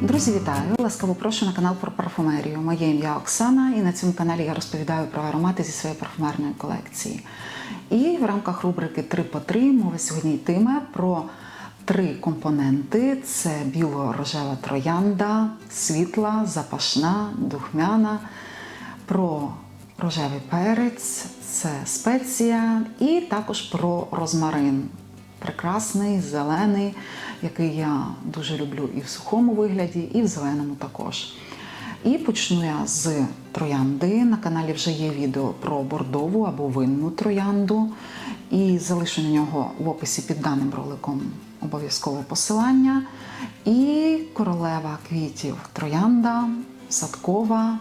Друзі, вітаю! Ласкаво прошу на канал про парфумерію. Моє ім'я Оксана, і на цьому каналі я розповідаю про аромати зі своєї парфумерної колекції. І в рамках рубрики 3 по 3 мова сьогодні йтиме про три компоненти: це біло-рожева троянда, світла, запашна, духмяна, про рожевий перець, це спеція, і також про розмарин прекрасний, зелений, який я дуже люблю і в сухому вигляді, і в зеленому також. І почну я з троянди. На каналі вже є відео про бордову або винну троянду. І залишу на нього в описі під даним роликом обов'язкове посилання. І королева квітів троянда, садкова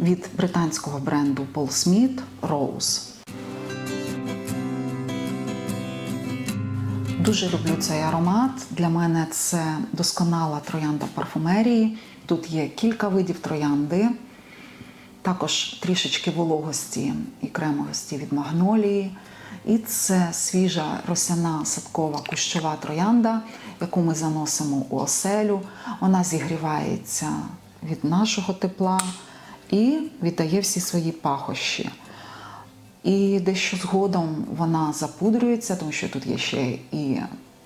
від британського бренду Paul Smith Rose. Дуже люблю цей аромат. Для мене це досконала троянда парфумерії. Тут є кілька видів троянди, також трішечки вологості і кремовості від магнолії. І це свіжа росяна садкова кущова троянда, яку ми заносимо у оселю. Вона зігрівається від нашого тепла і віддає всі свої пахощі. І дещо згодом вона запудрюється, тому що тут є ще і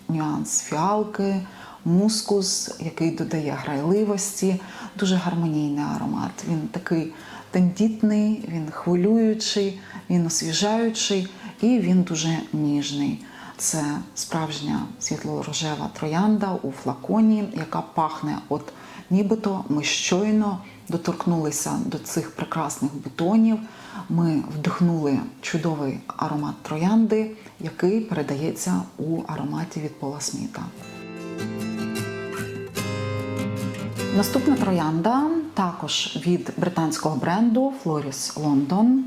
нюанс фіалки, мускус, який додає грайливості. Дуже гармонійний аромат. Він такий тендітний, він хвилюючий, він освіжаючий і він дуже ніжний. Це справжня світло-рожева троянда у флаконі, яка пахне, от нібито ми щойно доторкнулися до цих прекрасних бутонів. Ми вдихнули чудовий аромат троянди, який передається у ароматі від Пола Сміта. Наступна троянда також від британського бренду Floris London.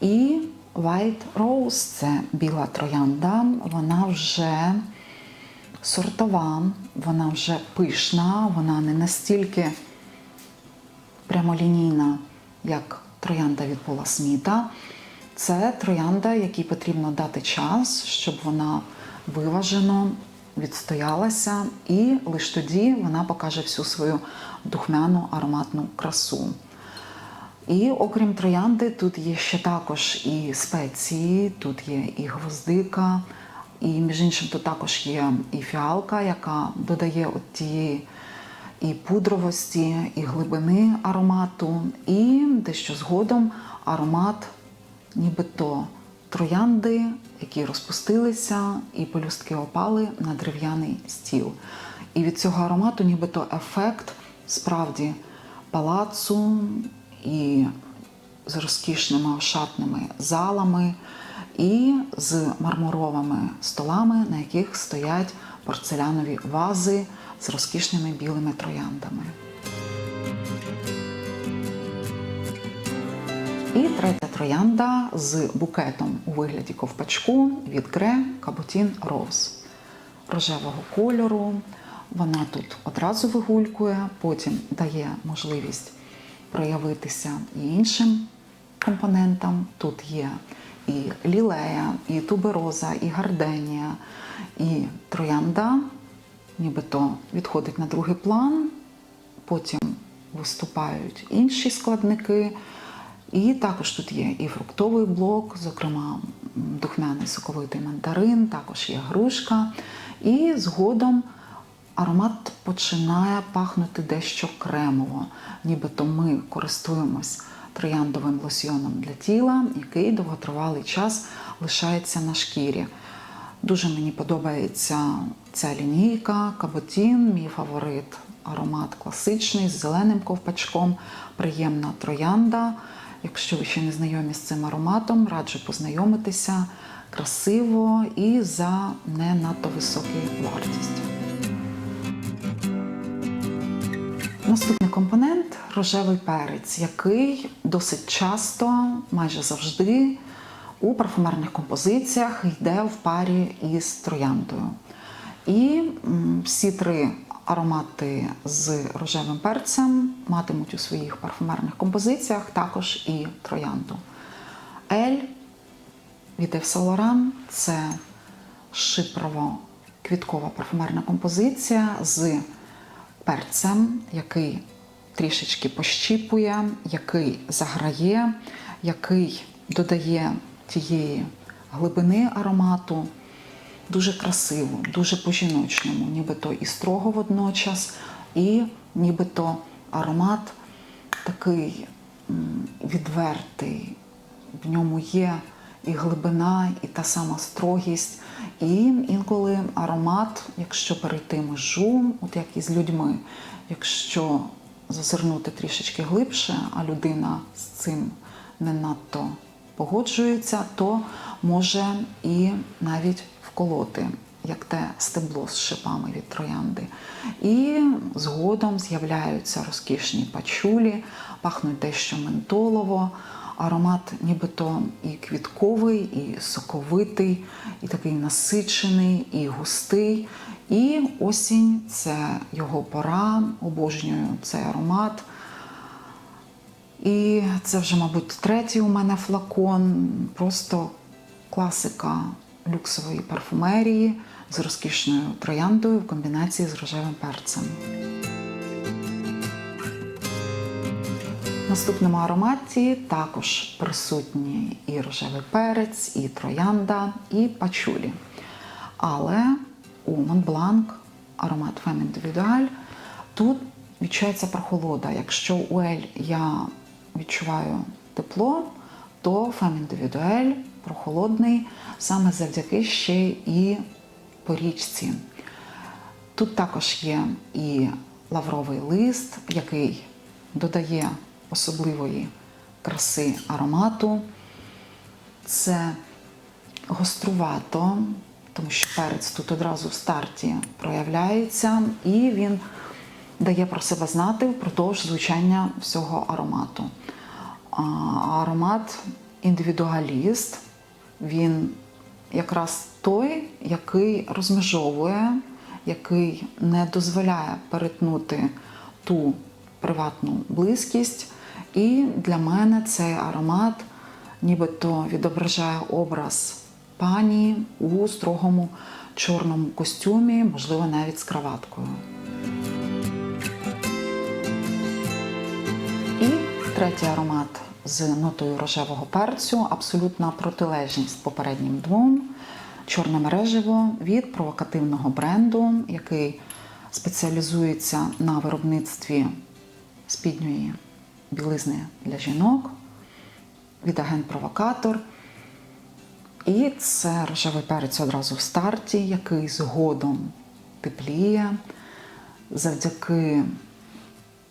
І White Rose це біла троянда. Вона вже сортова, вона вже пишна, вона не настільки прямолінійна, як троянда від Пола Сміта. Це троянда, якій потрібно дати час, щоб вона виважено відстоялася, і лише тоді вона покаже всю свою духмяну ароматну красу. І окрім троянди, тут є ще також і спеції, тут є і гвоздика, і між іншим тут також є і фіалка, яка додає от тієї і пудровості, і глибини аромату, і дещо згодом аромат, нібито троянди, які розпустилися, і полюстки опали на дерев'яний стіл. І від цього аромату, нібито ефект справді палацу і з розкішними ошатними залами, і з мармуровими столами, на яких стоять порцелянові вази з розкішними білими трояндами. І третя троянда з букетом у вигляді ковпачку від Гре Кабутін Роуз рожевого кольору. Вона тут одразу вигулькує, потім дає можливість проявитися і іншим компонентам. Тут є і лілея, і тубероза, і гарденія, і троянда, нібито відходить на другий план, потім виступають інші складники. І також тут є і фруктовий блок, зокрема духмяний соковитий мандарин, також є грушка. І згодом аромат починає пахнути дещо кремово, нібито ми користуємось трояндовим лосьйоном для тіла, який довготривалий час лишається на шкірі. Дуже мені подобається ця лінійка, каботін, мій фаворит. Аромат класичний з зеленим ковпачком, приємна троянда. Якщо ви ще не знайомі з цим ароматом, раджу познайомитися красиво і за не надто високу вартість. Наступний компонент рожевий перець, який досить часто, майже завжди, у парфумерних композиціях йде в парі із трояндою. І всі три аромати з рожевим перцем матимуть у своїх парфумерних композиціях також і троянду. Ель від Saint – це шипрово-квіткова парфумерна композиція з перцем, який трішечки пощіпує, який заграє, який додає тієї глибини аромату. Дуже красиво, дуже по-жіночному, нібито і строго водночас, і нібито аромат такий відвертий. В ньому є і глибина, і та сама строгість. І інколи аромат, якщо перейти межу, от як і з людьми, якщо зазирнути трішечки глибше, а людина з цим не надто погоджується, то може і навіть вколоти, як те стебло з шипами від троянди. І згодом з'являються розкішні пачулі, пахнуть дещо ментолово. Аромат нібито і квітковий, і соковитий, і такий насичений, і густий. І осінь це його пора, обожнюю цей аромат. І це вже, мабуть, третій у мене флакон. Просто класика люксової парфумерії з розкішною трояндою в комбінації з рожевим перцем. Наступному ароматі також присутні і рожевий перець, і троянда, і пачулі. Але у Монбланк аромат Femme Individual тут відчувається прохолода. Якщо у Ель я відчуваю тепло, то Individual прохолодний саме завдяки ще і порічці. Тут також є і лавровий лист, який додає особливої краси аромату. Це гострувато, тому що перець тут одразу в старті проявляється, і він дає про себе знати впродовж звучання всього аромату. Аромат індивідуаліст, він якраз той, який розмежовує, який не дозволяє перетнути ту приватну близькість. І для мене цей аромат нібито відображає образ пані у строгому чорному костюмі, можливо, навіть з краваткою. Третій аромат з нотою рожевого перцю, абсолютна протилежність попереднім двом. Чорне мереживо від провокативного бренду, який спеціалізується на виробництві спідньої білизни для жінок від агент-провокатор. І це рожевий перець одразу в старті, який згодом тепліє завдяки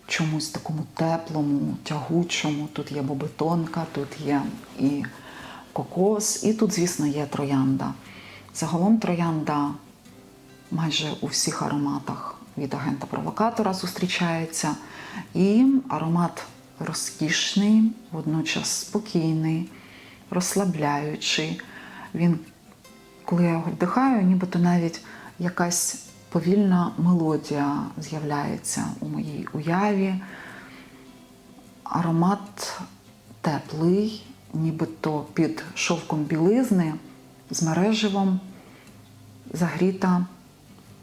чомусь такому теплому, тягучому. Тут є бобетонка, тут є і кокос, і тут, звісно, є троянда. Загалом троянда майже у всіх ароматах від агента-провокатора зустрічається. І аромат розкішний, водночас спокійний, розслабляючий. Він, коли я його вдихаю, нібито навіть якась повільна мелодія з'являється у моїй уяві. Аромат теплий, нібито під шовком білизни з мереживом загріта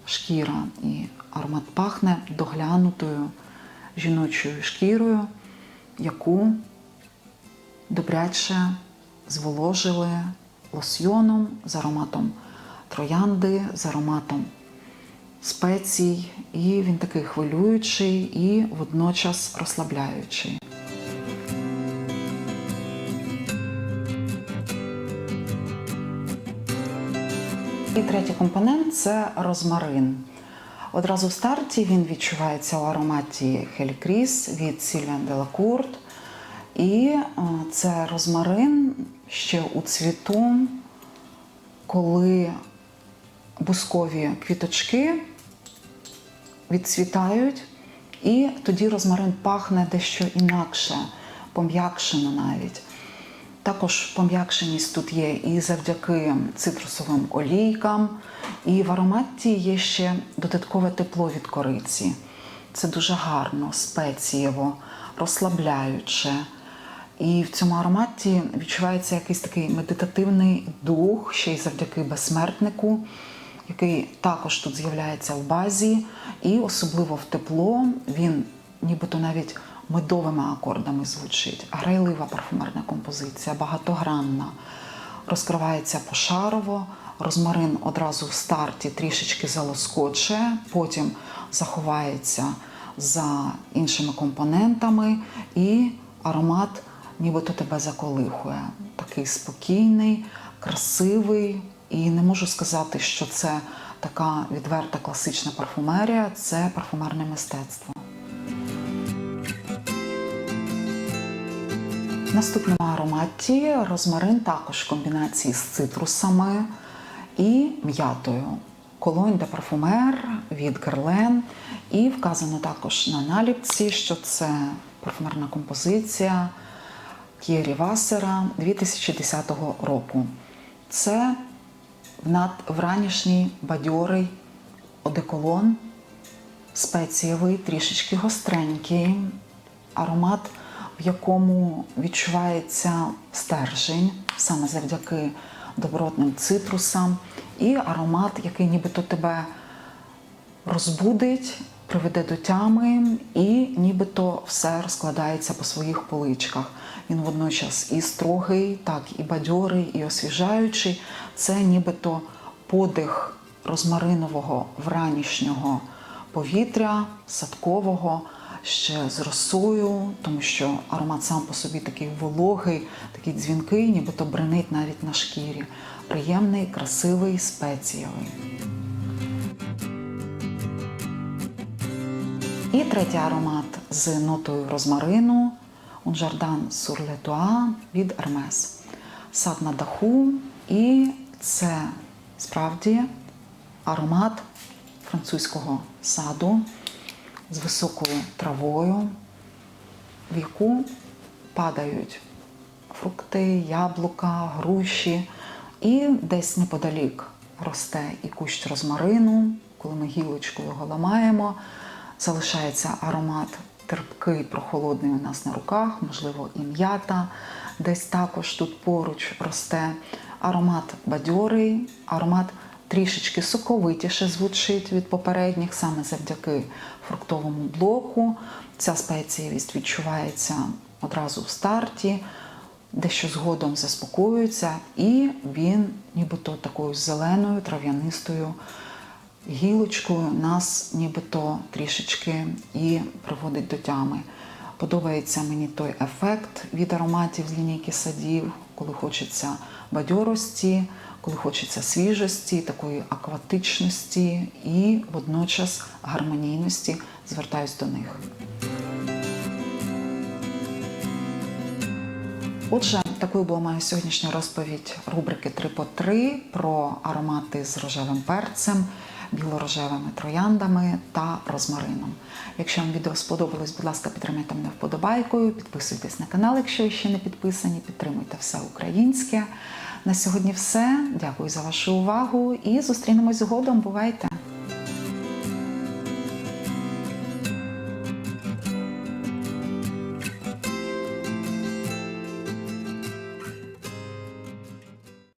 шкіра. І аромат пахне доглянутою жіночою шкірою, яку добряче зволожили лосьйоном з ароматом троянди, з ароматом спецій. І він такий хвилюючий і водночас розслабляючий. І третій компонент це розмарин. Одразу в старті він відчувається у ароматі Хелікріс від Sylvain Delacourt. І е, це розмарин ще у цвіту, коли бускові квіточки відцвітають, і тоді розмарин пахне дещо інакше, пом'якшено навіть. Також пом'якшеність тут є і завдяки цитрусовим олійкам, і в ароматі є ще додаткове тепло від кориці. Це дуже гарно, спецієво, розслабляюче. І в цьому ароматі відчувається якийсь такий медитативний дух, ще й завдяки безсмертнику. Який також тут з'являється в базі, і особливо в тепло він нібито навіть медовими акордами звучить. Грайлива парфумерна композиція, багатогранна, розкривається пошарово. Розмарин одразу в старті трішечки залоскоче, потім заховається за іншими компонентами, і аромат нібито тебе заколихує. Такий спокійний, красивий. І не можу сказати, що це така відверта класична парфумерія, це парфумерне мистецтво. Наступному ароматі розмарин також в комбінації з цитрусами і м'ятою. Колонь де парфумер від Герлен. І вказано також на наліпці, що це парфумерна композиція К'єрі Васера 2010 року. Це вранішній бадьорий одеколон, спецієвий, трішечки гостренький, аромат, в якому відчувається стержень, саме завдяки добротним цитрусам, і аромат, який нібито тебе розбудить, приведе до тями, і нібито все розкладається по своїх поличках. Він водночас і строгий, так і бадьорий, і освіжаючий. Це нібито подих розмаринового вранішнього повітря, садкового, ще з росою, тому що аромат сам по собі такий вологий, такий дзвінкий, нібито бренить навіть на шкірі. Приємний, красивий, спецієвий. І третій аромат з нотою розмарину Унжардан sur le toit від Hermes. Сад на даху. І це справді аромат французького саду з високою травою, в яку падають фрукти, яблука, груші. І десь неподалік росте і кущ розмарину. Коли ми гілочку його ламаємо, залишається аромат терпкий, прохолодний у нас на руках, можливо, і м'ята. Десь також тут поруч росте аромат бадьорий, аромат трішечки соковитіше звучить від попередніх, саме завдяки фруктовому блоку. Ця спецієвість відчувається одразу в старті, дещо згодом заспокоюється, і він нібито такою зеленою, трав'янистою гілочкою нас нібито трішечки і приводить до тями. Подобається мені той ефект від ароматів з лінійки садів, коли хочеться бадьорості, коли хочеться свіжості, такої акватичності і водночас гармонійності. Звертаюсь до них. Отже, такою була моя сьогоднішня розповідь рубрики 3 по 3 про аромати з рожевим перцем, білорожевими трояндами та розмарином. Якщо вам відео сподобалось, будь ласка, підтримайте мене вподобайкою, підписуйтесь на канал, якщо ви ще не підписані, підтримуйте все українське. На сьогодні все. Дякую за вашу увагу і зустрінемось згодом. Бувайте!